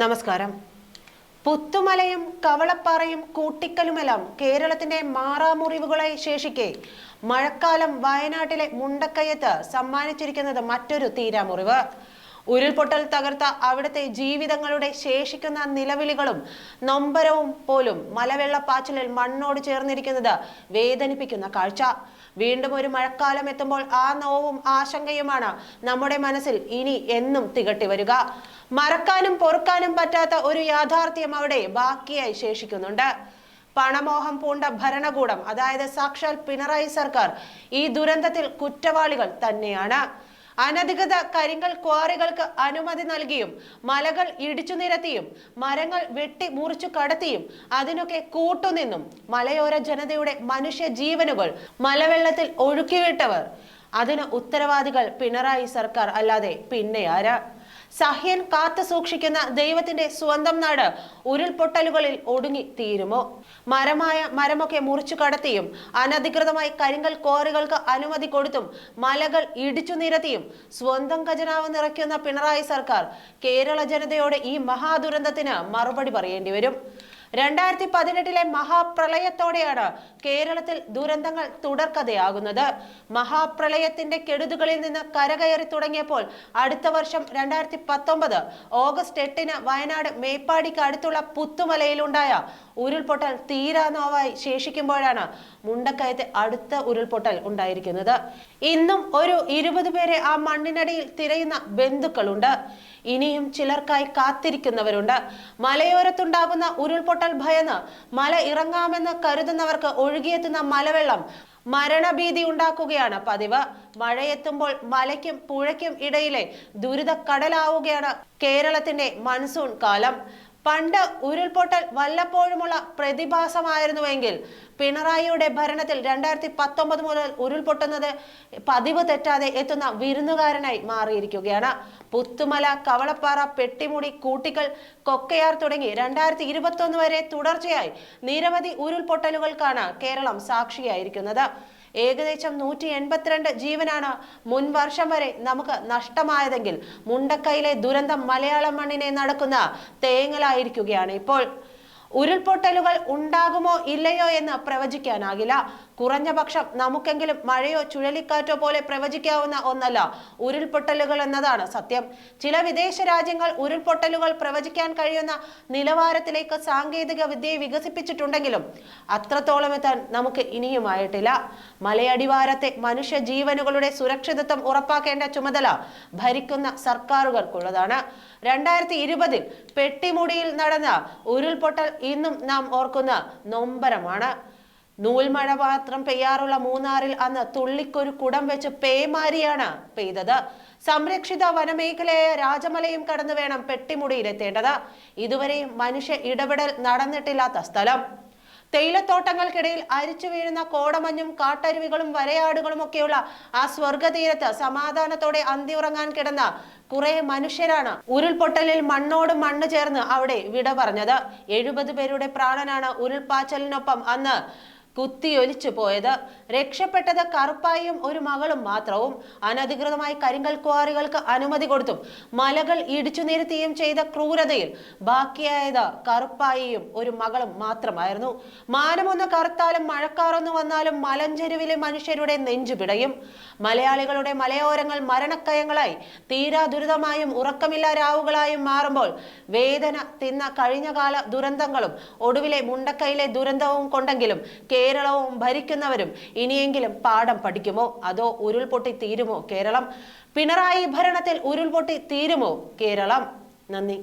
നമസ്കാരം. പുത്തുമലയും കവളപ്പാറയും കൂട്ടിക്കലുമെല്ലാം കേരളത്തിന്റെ മാറാമുറിവുകളെ ശേഷിക്കെ മഴക്കാലം വയനാട്ടിലെ മുണ്ടക്കയത്ത് സമ്മാനിച്ചിരിക്കുന്നത് മറ്റൊരു തീരാമുറിവ്. ഉരുൾപൊട്ടൽ തകർത്ത അവിടുത്തെ ജീവിതങ്ങളുടെ ശേഷിക്കുന്ന നിലവിളികളും നൊമ്പരവും പോലും മലവെള്ളപ്പാച്ചിലിൽ മണ്ണോട് ചേർന്നിരിക്കുന്നത് വേദനിപ്പിക്കുന്ന കാഴ്ച. വീണ്ടും ഒരു മഴക്കാലം എത്തുമ്പോൾ ആ നോവും ആശങ്കയുമാണ് നമ്മുടെ മനസ്സിൽ ഇനി എന്നും തികട്ടി വരിക. മറക്കാനും പൊറുക്കാനും പറ്റാത്ത ഒരു യാഥാർത്ഥ്യം അവിടെ ബാക്കിയായി ശേഷിക്കുന്നുണ്ട്. പണമോഹം പൂണ്ട ഭരണകൂടം അതായത് സാക്ഷാൽ പിണറായി സർക്കാർ ഈ ദുരന്തത്തിൽ കുറ്റവാളികൾ തന്നെയാണ്. അനധികൃത കരിങ്കൽ ക്വാറികൾക്ക് അനുമതി നൽകിയും മലകൾ ഇടിച്ചു നിരത്തിയും മരങ്ങൾ വെട്ടി മുറിച്ചു കടത്തിയും അതിനൊക്കെ കൂട്ടുനിന്നും മലയോര ജനതയുടെ മനുഷ്യ ജീവനുകൾ മലവെള്ളത്തിൽ ഒഴുക്കിവിട്ടവർ. അതിന് ഉത്തരവാദികൾ പിണറായി സർക്കാർ അല്ലാതെ പിന്നെ ആരാ? സഹ്യൻ കാത്തു സൂക്ഷിക്കുന്ന ദൈവത്തിന്റെ സ്വന്തം നാട് ഉരുൾപൊട്ടലുകളിൽ ഒടുങ്ങി തീരുമോ? മരമായ മരമൊക്കെ മുറിച്ചു കടത്തിയും അനധികൃതമായി കരിങ്കൽ കോറികൾക്ക് അനുമതി കൊടുത്തും മലകൾ ഇടിച്ചു നിരത്തിയും സ്വന്തം ഖജനാവ് നിറയ്ക്കുന്ന പിണറായി സർക്കാർ കേരള ജനതയോട് ഈ മഹാദുരന്തത്തിന് മറുപടി പറയേണ്ടി വരും. രണ്ടായിരത്തി പതിനെട്ടിലെ മഹാപ്രളയത്തോടെയാണ് കേരളത്തിൽ ദുരന്തങ്ങൾ തുടർക്കഥയാകുന്നത്. മഹാപ്രളയത്തിന്റെ കെടുതുകളിൽ നിന്ന് കരകയറി തുടങ്ങിയപ്പോൾ അടുത്ത വർഷം രണ്ടായിരത്തി പത്തൊമ്പത് ഓഗസ്റ്റ് എട്ടിന് വയനാട് മേപ്പാടിക്ക് അടുത്തുള്ള പുത്തുമലയിലുണ്ടായ ഉരുൾപൊട്ടൽ തീരാനോവായി ശേഷിക്കുമ്പോഴാണ് മുണ്ടക്കയത്തെ അടുത്ത ഉരുൾപൊട്ടൽ ഉണ്ടായിരിക്കുന്നത്. ഇന്നും ഒരു ഇരുപത് പേരെ ആ മണ്ണിനടിയിൽ തിരയുന്ന ബന്ധുക്കളുണ്ട്. ഇനിയും ചിലർക്കായി കാത്തിരിക്കുന്നവരുണ്ട്. മലയോരത്തുണ്ടാകുന്ന ഉരുൾപൊട്ടൽ ഭയന്ന് മല ഇറങ്ങാമെന്ന് കരുതുന്നവർക്ക് ഒഴുകിയെത്തുന്ന മലവെള്ളം മരണഭീതി ഉണ്ടാക്കുകയാണ് പതിവ്. മഴയെത്തുമ്പോൾ മലയ്ക്കും പുഴയ്ക്കും ഇടയിലെ ദുരിതക്കടലാവുകയാണ് കേരളത്തിന്റെ മൺസൂൺ കാലം. പണ്ട് ഉരുൾപൊട്ടൽ വല്ലപ്പോഴുമുള്ള പ്രതിഭാസമായിരുന്നുവെങ്കിൽ പിണറായിയുടെ ഭരണത്തിൽ രണ്ടായിരത്തി പത്തൊമ്പത് മുതൽ ഉരുൾപൊട്ടുന്നത് പതിവ് തെറ്റാതെ എത്തുന്ന വിരുന്നുകാരനായി മാറിയിരിക്കുകയാണ്. പുത്തുമല കവളപ്പാറ പെട്ടിമുടി കൂട്ടിക്കൽ കൊക്കയാർ തുടങ്ങി രണ്ടായിരത്തി ഇരുപത്തൊന്ന് വരെ തുടർച്ചയായി നിരവധി ഉരുൾപൊട്ടലുകൾക്കാണ് കേരളം സാക്ഷിയായിരിക്കുന്നത്. ഏകദേശം നൂറ്റി എൺപത്തിരണ്ട് ജീവനാണ് മുൻ വർഷം വരെ നമുക്ക് നഷ്ടമായതെങ്കിൽ മുണ്ടക്കൈയിലെ ദുരന്തം മലയാള മണ്ണിനെ നടക്കുന്ന തേങ്ങലായിരിക്കുകയാണ്. ഇപ്പോൾ ഉരുൾപൊട്ടലുകൾ ഉണ്ടാകുമോ ഇല്ലയോ എന്ന് പ്രവചിക്കാനാകില്ല. കുറഞ്ഞ പക്ഷം നമുക്കെങ്കിലും മഴയോ ചുഴലിക്കാറ്റോ പോലെ പ്രവചിക്കാവുന്ന ഒന്നല്ല ഉരുൾപൊട്ടലുകൾ എന്നതാണ് സത്യം. ചില വിദേശ രാജ്യങ്ങൾ ഉരുൾപൊട്ടലുകൾ പ്രവചിക്കാൻ കഴിയുന്ന നിലവാരത്തിലേക്ക് സാങ്കേതിക വിദ്യയെ വികസിപ്പിച്ചിട്ടുണ്ടെങ്കിലും അത്രത്തോളം എത്താൻ നമുക്ക് ഇനിയുമായിട്ടില്ല. മലയടിവാരത്തെ മനുഷ്യ ജീവനുകളുടെ സുരക്ഷിതത്വം ഉറപ്പാക്കേണ്ട ചുമതല ഭരിക്കുന്ന സർക്കാരുകൾക്കുള്ളതാണ്. രണ്ടായിരത്തി ഇരുപതിൽ പെട്ടിമുടിയിൽ നടന്ന ഉരുൾപൊട്ടൽ ഇന്നും നാം ഓർക്കുന്ന നൊമ്പരമാണ്. നൂൽമഴ മാത്രം പെയ്യാറുള്ള മൂന്നാറിൽ അന്ന് തുള്ളിക്കൊരു കുടം വെച്ച് പേമാരിയാണ് പെയ്തത്. സംരക്ഷിത വനമേഖലയായ രാജമലയും കടന്നു വേണം പെട്ടിമുടിയിലെത്തേണ്ടത്. ഇതുവരെയും മനുഷ്യ ഇടപെടൽ നടന്നിട്ടില്ലാത്ത സ്ഥലം. തേയിലത്തോട്ടങ്ങൾക്കിടയിൽ അരിച്ചു വീഴുന്ന കോടമഞ്ഞും കാട്ടരുവികളും വരയാടുകളും ഒക്കെയുള്ള ആ സ്വർഗതീരത്ത് സമാധാനത്തോടെ അന്തിയുറങ്ങാൻ കിടന്ന കുറെ മനുഷ്യരാണ് ഉരുൾപൊട്ടലിൽ മണ്ണോട് മണ്ണ് ചേർന്ന് അവിടെ വിട പറഞ്ഞത്. എഴുപത് പേരുടെ പ്രാണനാണ് ഉരുൾപാച്ചലിനൊപ്പം അന്ന് കുത്തിയൊലിച്ചു പോയത്. രക്ഷപ്പെട്ടത് കറുപ്പായും ഒരു മകളും മാത്രവും. അനധികൃതമായി കരിങ്കൽ ക്വാറികൾക്ക് അനുമതി കൊടുത്തും മലകൾ ഇടിച്ചു നിരത്തിയും ചെയ്ത ക്രൂരതയിൽ ബാക്കിയായത് കറുപ്പായിയും ഒരു മകളും മാത്രമായിരുന്നു. മാനമൊന്ന് കറുത്താലും മഴക്കാറൊന്നു വന്നാലും മലഞ്ചെരുവിലെ മനുഷ്യരുടെ നെഞ്ചു പിടയും. മലയാളികളുടെ മലയോരങ്ങൾ മരണക്കയങ്ങളായി. തീരാ ദുരിതമായും ഉറക്കമില്ലാ രാവുകളായും മാറുമ്പോൾ വേദന തിന്ന കഴിഞ്ഞകാല ദുരന്തങ്ങളും ഒടുവിലെ മുണ്ടക്കയിലെ ദുരന്തവും കൊണ്ടെങ്കിലും കേരളവും ഭരിക്കുന്നവരും ഇനിയെങ്കിലും പാഠം പഠിക്കുമോ? അതോ ഉരുൾപൊട്ടി തീരുമോ കേരളം? പിണറായി ഭരണത്തിൽ ഉരുൾപൊട്ടി തീരുമോ കേരളം? നന്ദി.